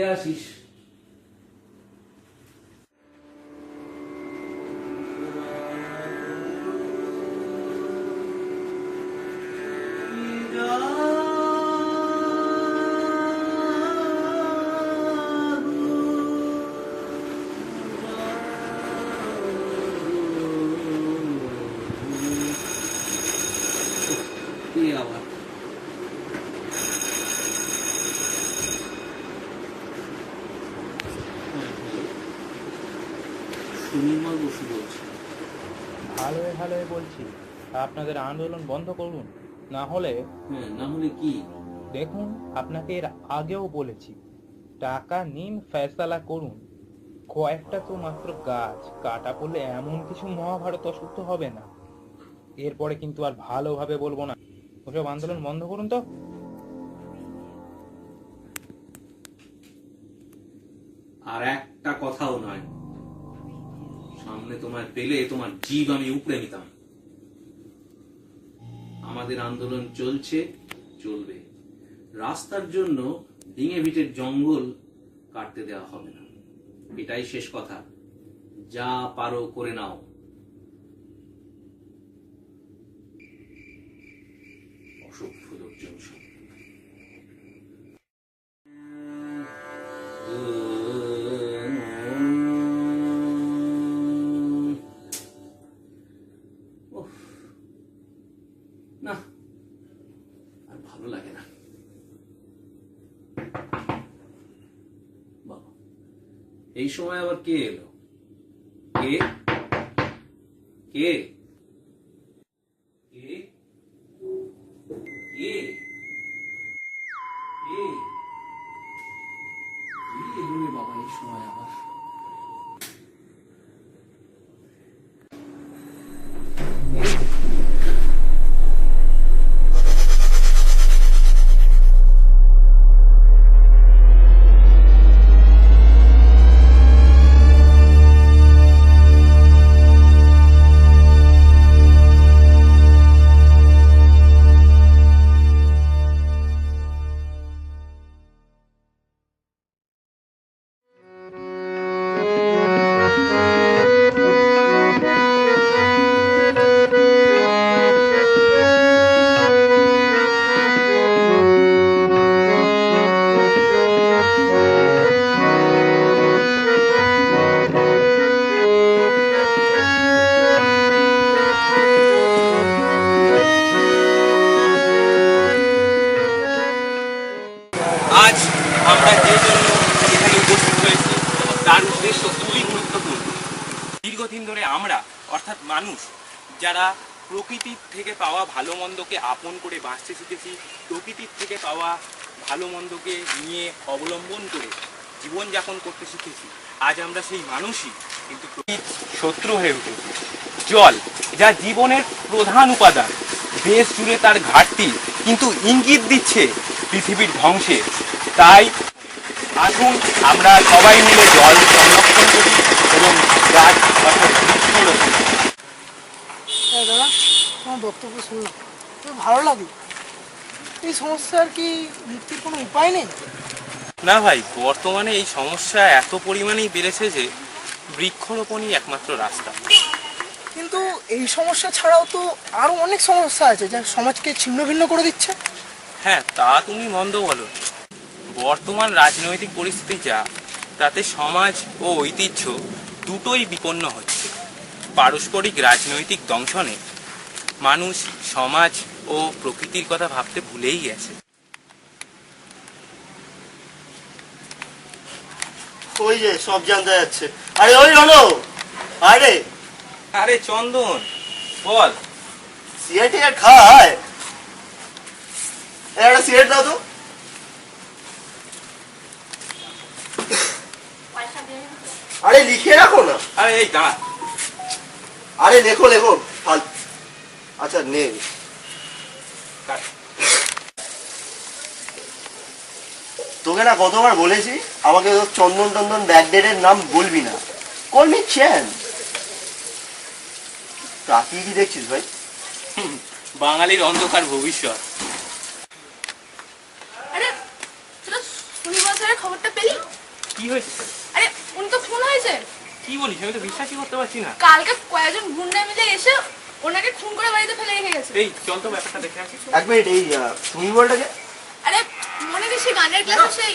আসিস ভালোই বলছি আপনাদের আন্দোলন বন্ধ করুন। না হলে হ্যাঁ না হলে কি? দেখুন আপনাকে এর আগেও বলেছি টাকা নিন ফয়সালা করুন। কয়েকটা তো মাত্র গাছ কাটা পড়লে এমন কিছু মহাভারত অসুস্থ হবে না। এরপরে কিন্তু আর ভালোভাবে বলব না। ওসব আন্দোলন বন্ধ করুন তো। আর একটা কথাও নয়। সামনে তোমার পেলে তোমার জীব আমি উপড়ে নিতাম। আমাদের আন্দোলন চলছে, চলবে। রাস্তার জন্য ডিঙে ভিটের জঙ্গল কাটতে দেওয়া হবে না। এটাই শেষ কথা। যা পারো করে নাও। ভালো লাগে না। এই সময় আবার কে এলো? কে? কে? প্রকৃতির থেকে পাওয়া ভালো মন্দকে আপন করে বাঁচতে শিখেছি, প্রকৃতির থেকে পাওয়া ভালো মন্দকে নিয়ে অবলম্বন করে জীবনযাপন করতে শিখেছি। আজ আমরা সেই মানুষই, কিন্তু শত্রু হয়ে উঠেছি। জল, যা জীবনের প্রধান উপাদান, দেশ জুড়ে তার ঘাটতি, কিন্তু ইঙ্গিত দিচ্ছে পৃথিবীর ধ্বংসে। তাই আসুন আমরা সবাই মিলে জল সংরক্ষণ করি এবং গাছ অর্থাৎ বৃক্ষরোপণ দাদা তোমার বক্তব্য শুনলাম খুব ভালো লাগে। এই সমস্যার কি মুক্তির কোনো উপায় নেই? না ভাই বর্তমানে এই সমস্যা এত পরিমাণেই বেড়েছে যে বৃক্ষরোপণই একমাত্র রাস্তা। কিন্তু এই সমস্যা ছাড়াও তো আরও অনেক সমস্যা আছে যা সমাজকে ছিন্ন ভিন্ন করে দিচ্ছে। হ্যাঁ তা তুমি মন্দ বলো। বর্তমান রাজনৈতিক পরিস্থিতি যা তাতে সমাজ ও ঐতিহ্য দুটোই বিপন্ন হচ্ছে। পারস্পরিক রাজনৈতিক দংশনে মানুষ সমাজ ও প্রকৃতির কথা ভাবতে ভুলেই গেছে। ওই যে সব জানতে যাচ্ছে। আরে ওই আরে। আরে চন্দন বল। সিগারেট টিগারেট খায়? এই একটা সিগারেট দাও তো। আরে লিখে রাখো না। আরে এই দাঁড়া। আরে লেখো লেখো ফাল আচ্ছা নে। তোকে না কতবার বলেছি আমাকে চন্দন টন্দন ব্যাগডেটের নাম বলবি না। কল মি চ্যান। তাকিয়ে কি দেখছিস ভাই। বাঙালির অন্ধকার ভবিষ্যৎ। আরে স্যারের খবরটা পেলি? কি হয়েছে? আরে উনি তো খুন হয়েছে। কি বলিস? আমি তো বিশ্বাসই করতে পারছি না। কালকে কয়েকজন গুন্ডা মিলে এসে ওনাকে খুন করে বাড়িতে ফেলে রেখে গেছে। এই চল তো ব্যাপারটা দেখে আসি। এক মিনিট এই তুমি বলটাকে? আরে মনে নেই সেই গানের ক্লাসে সেই?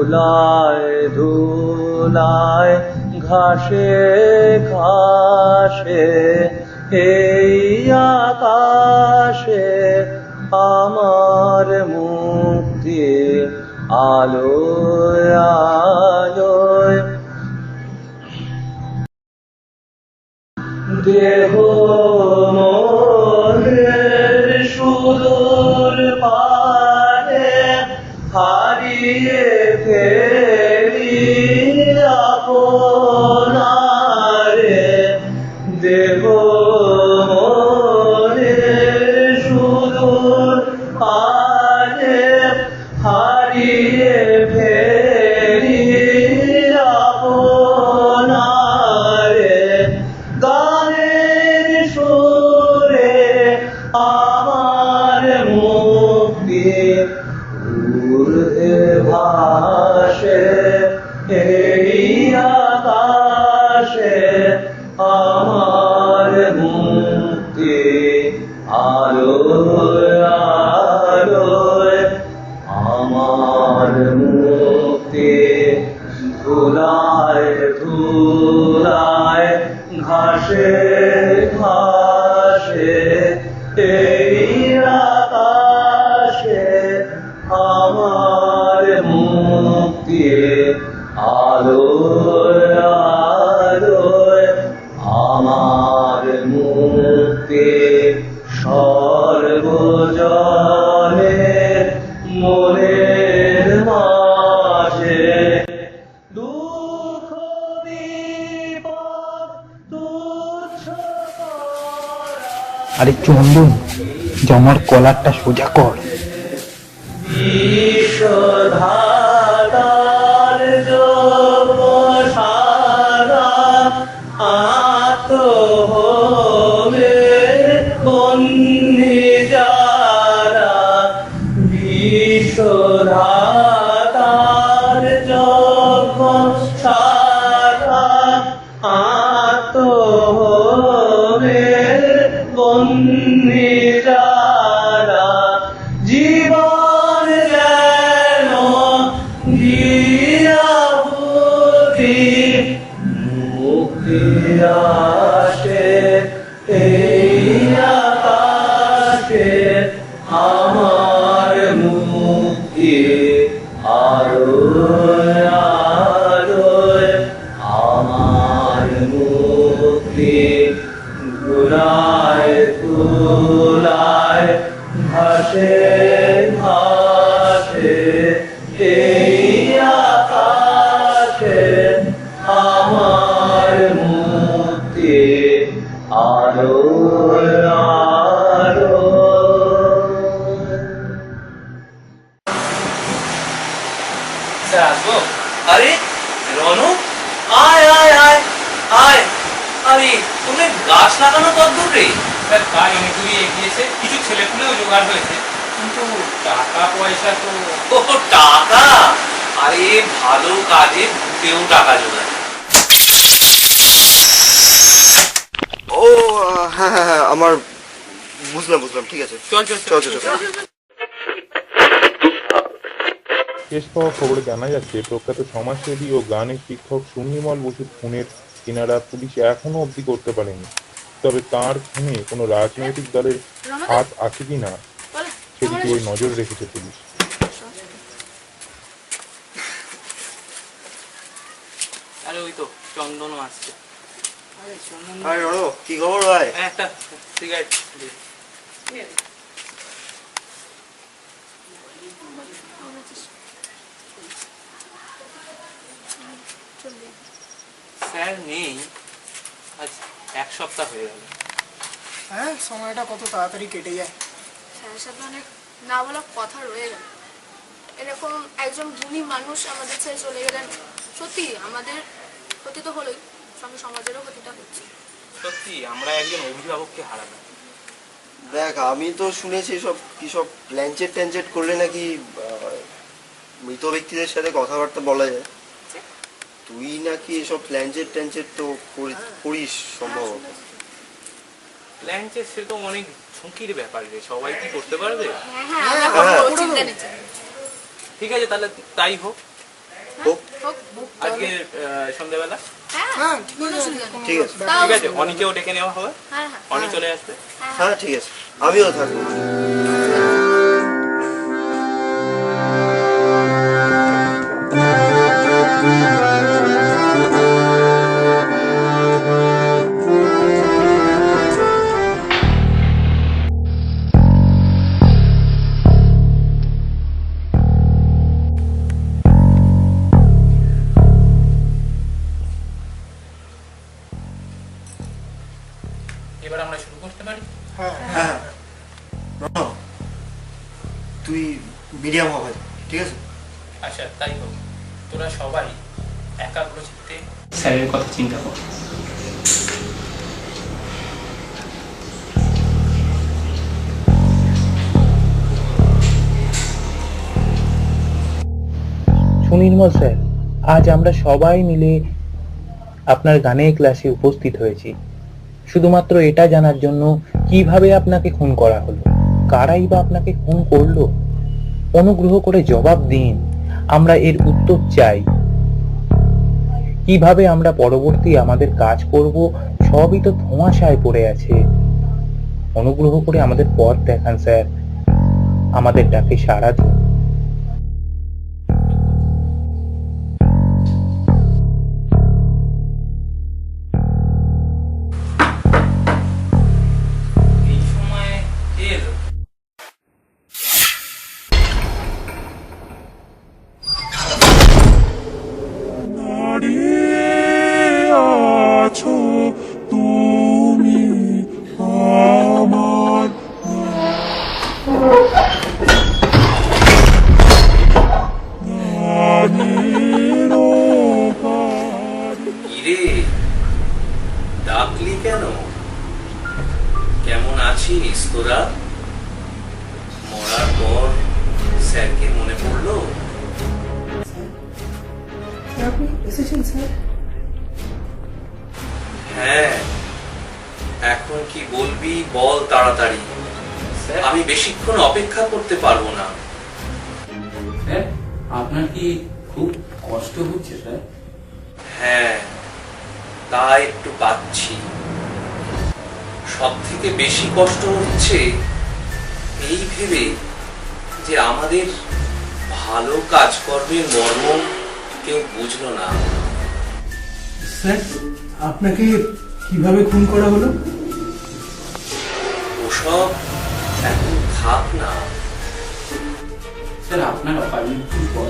ধুলায় ধুলায় ঘাসে ঘাসে এই আকাশে আমার মুক্তি আলোয় আলোয়। দেহ মনের হারিয়ে ফেলি। আমার জামার কলারটা সোজা কর। আমার হয়েছে কিন্তু টাকা পয়সা তো ও টাকা? আরে ভালো কাজে ভূতেও টাকা জোগায়। ও হ্যাঁ হ্যাঁ হ্যাঁ আমার বুঝলাম বুঝলাম ঠিক আছে। চল চল চল। চল চল শেষ পাওয়া খবরে জানা যাচ্ছে প্রখ্যাত সমাজসেবী ও গানের শিক্ষক সুনির্মল বসুর খুনের কিনারা পুলিশ এখনও অবধি করতে পারেনি। তবে তার খুনে কোনো রাজনৈতিক দলের হাত আছে কি সেদিকে নজর রেখেছে পুলিশ। আরে ওই তো চন্দনও আসছে। আরে রনো কি খবর ভাই? হ্যাঁ, একটা সিগারেট স্যার নেই আজ এক সপ্তাহ হয়ে গেল। হ্যাঁ সময়টা কত তাড়াতাড়ি কেটে যায়। স্যারের সাথে অনেক না বলা কথা রয়ে গেল। এরকম একজন গুণী মানুষ আমাদের ছেড়ে চলে গেলেন সত্যি আমাদের ক্ষতি তো হলোই সঙ্গে সমাজেরও ক্ষতিটা হচ্ছে। সত্যি আমরা একজন অভিভাবককে হারালাম। দেখ আমি তো শুনেছি সব কি সব প্ল্যানচেট ট্যানচেট করলে নাকি মৃত ব্যক্তিদের সাথে কথাবার্তা বলা যায়। তুই নাকি এসব প্ল্যানচেট ট্যানচেট তো করি- করিস সম্ভবত। ল্যাঞ্চের সে তো অনেক ঝুঁকির ব্যাপার রে সবাই কি করতে পারবে? হ্যাঁ হ্যাঁ নেই ঠিক আছে তাহলে তাই হোক। আজকে সন্ধ্যাবেলা হ্যাঁ হ্যাঁ ঠিক আছে। ঠিক আছে। ঠিক আছে অনিকেও ডেকে নেওয়া হবে। হ্যাঁ হ্যাঁ। অনি চলে আসবে। হ্যাঁ ঠিক আছে। আমিও থাকব। হ্যাঁ। হ্যাঁ। তুই মিডিয়াম হবে ঠিক আছে? আচ্ছা তাই হোক। তোরা সবাই একাগ্র চিত্তে স্যারের কথা চিন্তা কর। সুনির্মল স্যার আজ আমরা সবাই মিলে আপনার গানের ক্লাসে উপস্থিত হয়েছি। শুধুমাত্র এটা জানার জন্য কীভাবে আপনাকে খুন করা হলো? কারাই বা আপনাকে খুন করল? অনুগ্রহ করে জবাব দিন। আমরা এর উত্তর চাই। কীভাবে আমরা পরবর্তী আমাদের কাজ করব, সবই তো ধোঁয়াশায় পড়ে আছে। অনুগ্রহ করে আমাদের পথ দেখান, স্যার। আমাদের ডাকে সাড়া দিন। কেমন আছিস মরার পর স্যারকে মনে পড়ল? আপনি এসেছেন স্যার? হ্যাঁ এখন কি বলবি বল তাড়াতাড়ি। আমি বেশিক্ষণ অপেক্ষা করতে পারব না। স্যার আপনার কি খুব কষ্ট হচ্ছে স্যার? হ্যাঁ তা একটু পাচ্ছি। সব থেকে বেশি কষ্ট হচ্ছে এই ভেবে যে আমাদের ভালো কাজকর্মের মর্ম কেউ বুঝলো না। স্যার আপনাকে কীভাবে খুন করা হলো? ওসব এখন থাক না। স্যার আপনার অকাল পর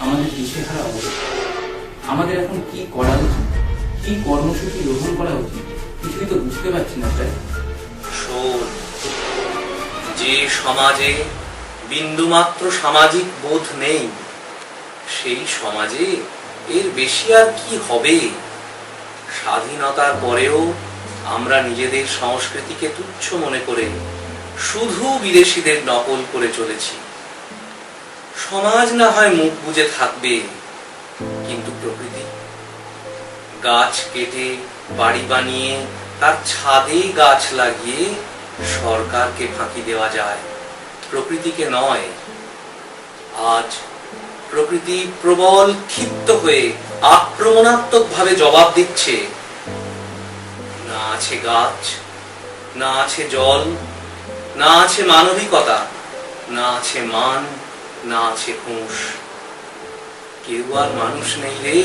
আমাদের দিশেহারা অবস্থা আমাদের এখন কি করা উচিত? কি কর্মসূচি গ্রহণ করা উচিত? কিছুই তো বুঝতে পারছি না স্যার শোন, যে সমাজে বিন্দুমাত্র সামাজিক বোধ নেই, সেই সমাজে এর বেশি আর কি হবে? স্বাধীনতার পরেও আমরা নিজেদের সংস্কৃতিকে তুচ্ছ মনে করে শুধু বিদেশিদের নকল করে চলেছি। সমাজ না হয় মুখ বুজে থাকবে, কিন্তু প্রকৃতি গাছ কেটে বাড়ি বানিয়ে, তার ছাদে গাছ লাগিয়ে সরকারকে ফাঁকি দেওয়া যায়। প্রকৃতিকে নয়, আজ প্রকৃতি প্রবল ক্ষিপ্ত হয়ে আক্রমণাত্মক ভাবে জবাব দিচ্ছে। না আছে গাছ, না আছে জল, না আছে মানবিকতা, না আছে মান, না আছে হুঁশ কেউ আর মানুষ নেই রে।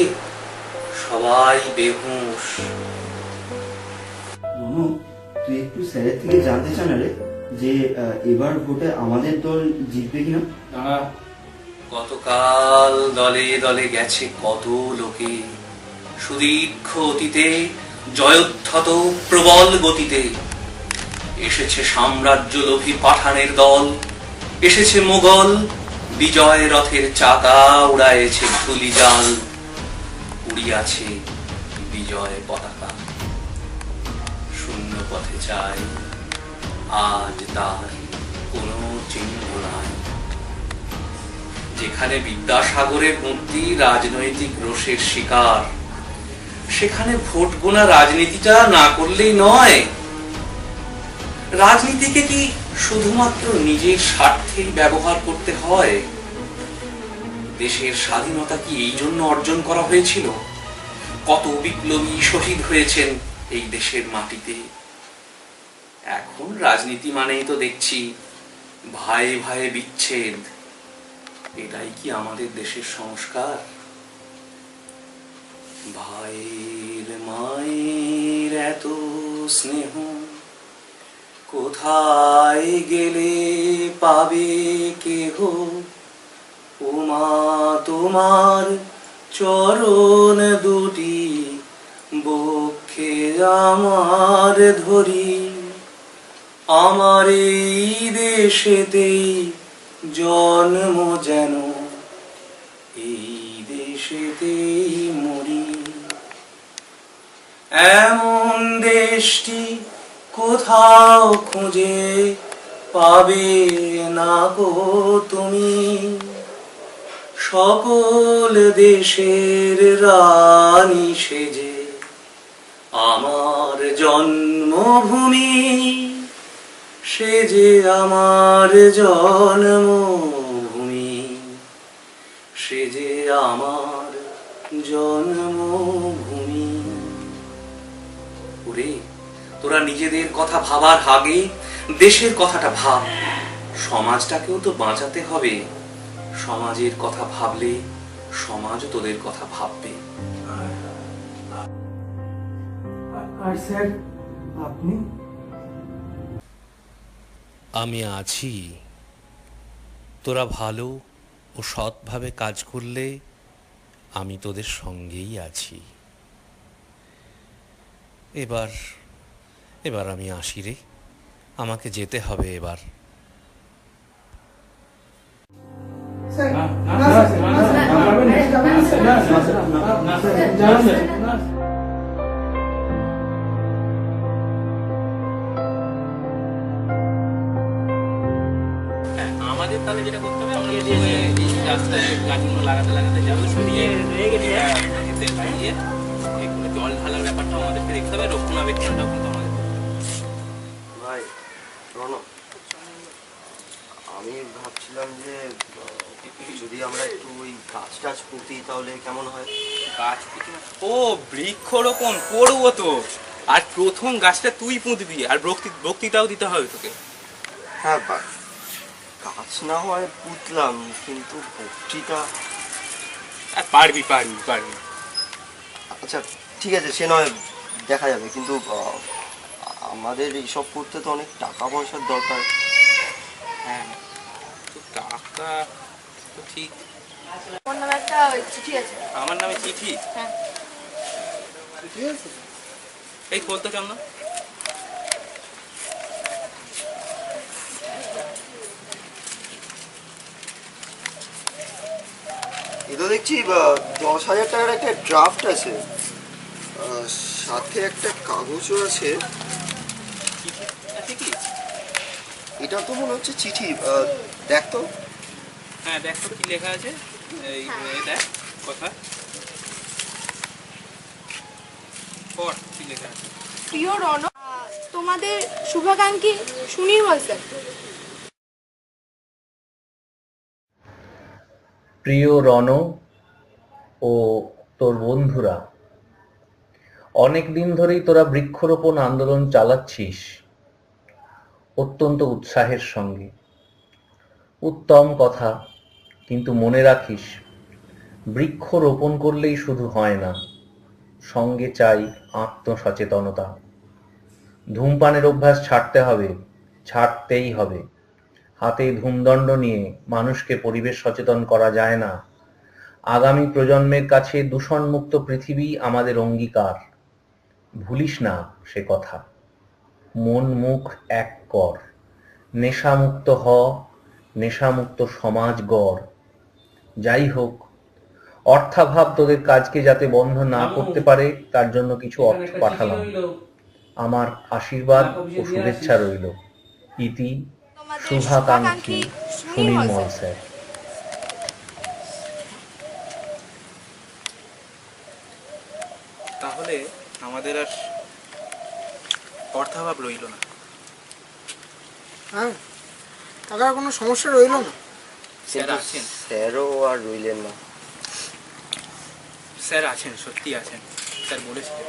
সবাই বেহুশ। রনু তুই একটু স্যারের থেকে জানতে চান রে যে এবার ভোটে আমাদের দল জিতবে কিনা? তারা গতকাল দলে দলে গেছে কত লোকে। সুদীর্ঘ অতীতে জয়োদ্ধত প্রবল গতিতে। এসেছে সাম্রাজ্য লোভী পাঠানের দল এসেছে মোগল বিজয় রথের চাকা উড়ায়েছে ধুলি জাল উড়িয়াছে বিজয় পতাকা। শূন্য পথে চাই, আজ তার কোনো চিহ্ন নাই। যেখানে বিদ্যাসাগরের মূর্তি রাজনৈতিক রোষের শিকার, সেখানে ভোট গোনা রাজনীতিটা না করলেই নয়। রাজনীতিকে কি শুধুমাত্র নিজের স্বার্থেই ব্যবহার করতে হয়? দেশের স্বাধীনতা কি এই জন্য অর্জন করা হয়েছিল? কত বিপ্লবী শহীদ হয়েছেন এই দেশের মাটিতে? এখন রাজনীতি মানেই তো দেখছি ভাই ভাই বিচ্ছেদ। এটাই কি আমাদের দেশের সংস্কার? ভাইয়ের মায়ের এত স্নেহ কোথায় গেলে পাবে কেহ? ওমা তোমার চরণ দুটি, বক্ষে আমার ধরি। আমার এই দেশেতেই জন্ম যেন, এই দেশেতেই মরি। এমন দেশটি কোথাও খুঁজে পাবে না গো তুমি। সকল দেশের রানী সেজে আমার জন্মভূমি সে যে আমার জন্মভূমি সে যে আমার জন্মভূমি। ওরে, তোরা নিজেদের কথা ভাবার আগে দেশের কথাটা ভাব। সমাজটাকেও তো বাঁচাতে হবে। সমাজের কথা ভাবলে সমাজ তোদের কথা ভাববে। আর স্যার আপনি? আমি আছি। তোরা ভালো ও সৎভাবে কাজ করলে আমি তোদের সঙ্গেই আছি। এবার এবার আমি আসি রে। আমাকে যেতে হবে এবার। আমাদের তাহলে যেটা করতে হবে আমরা লাগাতে লাগাতে যাব জল ঢালার ব্যাপারটা আমাদেরকে দেখতে হবে, রক্ষণাবেক্ষণটাও ভাই প্রণব আমি ভাবছিলাম যে যদি আমরা একটু ওই গাছ টাছ পুঁতি তাহলে কেমন হয়? গাছ পুঁতে ও বৃক্ষরোপণ করব তো। আর প্রথম গাছটা তুই পুঁতবি আর বক্তি বক্তৃতাও দিতে হবে তোকে। হ্যাঁ বা গাছ না হয় পুঁতলাম কিন্তু বক্তৃতা আর পারবি পারবি পারবি। আচ্ছা ঠিক আছে সে নয় দেখা যাবে। কিন্তু আমাদের এইসব করতে তো অনেক টাকা পয়সার দরকার। হ্যাঁ টাকা তো ঠিক। আমার নামে একটা চিঠি আছে। আমার নামে চিঠি? হ্যাঁ। আছে? এই বলতো কেমন এ তো দেখছি আহ, দশ হাজার টাকার একটা ড্রাফট আছে। আহ, সাথে একটা কাগজও আছে। এটা তো মনে হচ্ছে চিঠি। আহ, দেখ তো। হ্যাঁ দেখ কি লেখা আছে। এই এই দেখ কথা। পড় কি লেখা আছে। প্রিয় রণ তোমাদের শুভাকাঙ্ক্ষী সুনির্মল স্যার। প্রিয় রণ ও তোর বন্ধুরা অনেক দিন ধরেই তোরা বৃক্ষরোপণ আন্দোলন চালাচ্ছিস অত্যন্ত উৎসাহের সঙ্গে। উত্তম কথা কিন্তু মনে রাখিস, বৃক্ষ রোপণ করলেই শুধু হয় না, সঙ্গে চাই আত্মসচেতনতা। ধূমপানের অভ্যাস ছাড়তে হবে, ছাড়তেই হবে। হাতে ধূমদণ্ড নিয়ে মানুষকে পরিবেশ সচেতন করা যায় না। আগামী প্রজন্মের কাছে দূষণমুক্ত পৃথিবী আমাদের অঙ্গীকার। ভুলিস না সে কথা। মন মুখ এক কর। নেশামুক্ত হ, নেশামুক্ত সমাজ গড়। যাই হোক অর্থাভাব তোদের কাজকে যাতে বন্ধ না করতে পারে তার জন্য কিছু অর্থ পাঠালাম। আমার আশীর্বাদ ও শুভেচ্ছা। রইল। ইতি তোমাদের শুভাকাঙ্ক্ষী সুনির্মল সুনির্মল স্যার। তাহলে আমাদের আর অর্থাভাব রইল না। হ্যাঁ টাকার কোনো সমস্যা রইল না। স্যার আছেন। স্যারও আর রইলেন না। স্যার আছেন সত্যি আছেন। স্যার বলেছিলেন।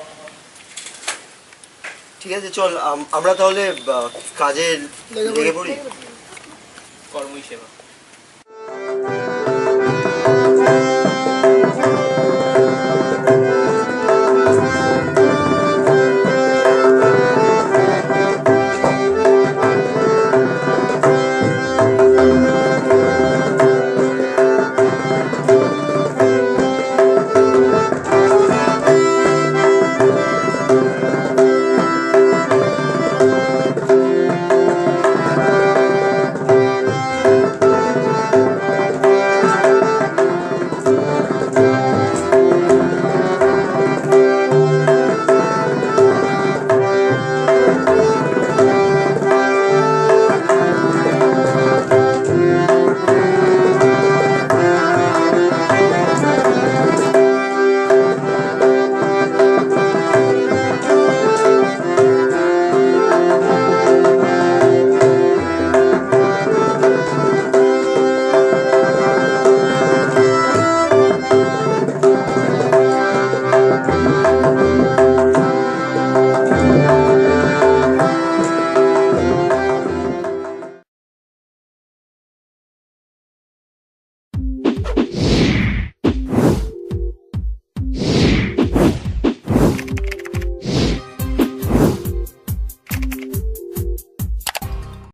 ঠিক আছে চল আম- আমরা তাহলে আহ, কাজে লেগে। পড়ি। কর্মই সেবা।